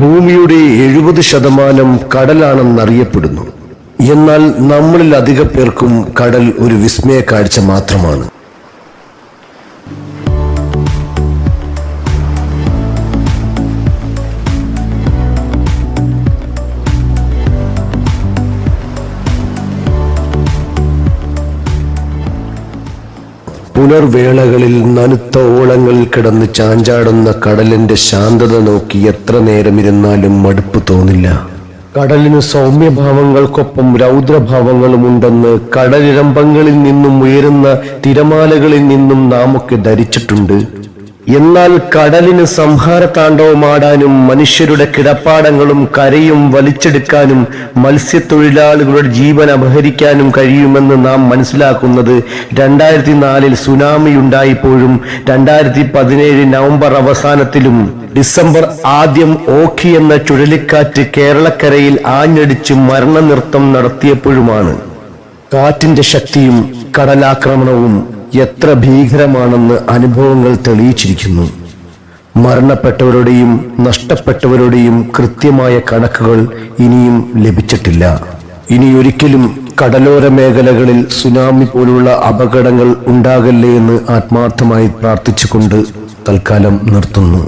ഭൂമിയുടെ എഴുപത് ശതമാനം കടലാണെന്നറിയപ്പെടുന്നു. എന്നാൽ നമ്മളിൽ അധിക പേർക്കും കടൽ ഒരു വിസ്മയ കാഴ്ച മാത്രമാണ്. പുലർവേളകളിൽ നനുത്ത ഓളങ്ങൾ കിടന്ന് ചാഞ്ചാടുന്ന കടലിന്റെ ശാന്തത നോക്കി എത്ര നേരമിരുന്നാലും മടുപ്പ് തോന്നില്ല. കടലിന് സൗമ്യഭാവങ്ങൾക്കൊപ്പം രൗദ്രഭാവങ്ങളും ഉണ്ടെന്ന് കടലിരമ്പങ്ങളിൽ നിന്നും ഉയരുന്ന തിരമാലകളിൽ നിന്നും നാമൊക്കെ ധരിച്ചിട്ടുണ്ട്. എന്നാൽ കടലിന് സംഹാര താണ്ഡവമാടാനും മനുഷ്യരുടെ കിടപ്പാടങ്ങളും കരയും വലിച്ചെടുക്കാനും മത്സ്യത്തൊഴിലാളികളുടെ ജീവൻ അപഹരിക്കാനും കഴിയുമെന്ന് നാം മനസ്സിലാക്കുന്നത് രണ്ടായിരത്തി നാലിൽ സുനാമി ഉണ്ടായപ്പോഴും രണ്ടായിരത്തി പതിനേഴ് നവംബർ അവസാനത്തിലും ഡിസംബർ ആദ്യം ഓഖി എന്ന ചുഴലിക്കാറ്റ് കേരളക്കരയിൽ ആഞ്ഞടിച്ച് മരണനൃത്തം നടത്തിയപ്പോഴുമാണ്. കാറ്റിന്റെ ശക്തിയും കടലാക്രമണവും എത്ര ഭീകരമാണെന്ന് അനുഭവങ്ങൾ തെളിയിച്ചിരിക്കുന്നു. മരണപ്പെട്ടവരുടെയും നഷ്ടപ്പെട്ടവരുടെയും കൃത്യമായ കണക്കുകൾ ഇനിയും ലഭിച്ചിട്ടില്ല. ഇനി ഒരിക്കലും കടലോര മേഖലകളിൽ സുനാമി പോലുള്ള അപകടങ്ങൾ ഉണ്ടാകല്ലേ എന്ന് ആത്മാർത്ഥമായി പ്രാർത്ഥിച്ചുകൊണ്ട് തൽക്കാലം നിർത്തുന്നു.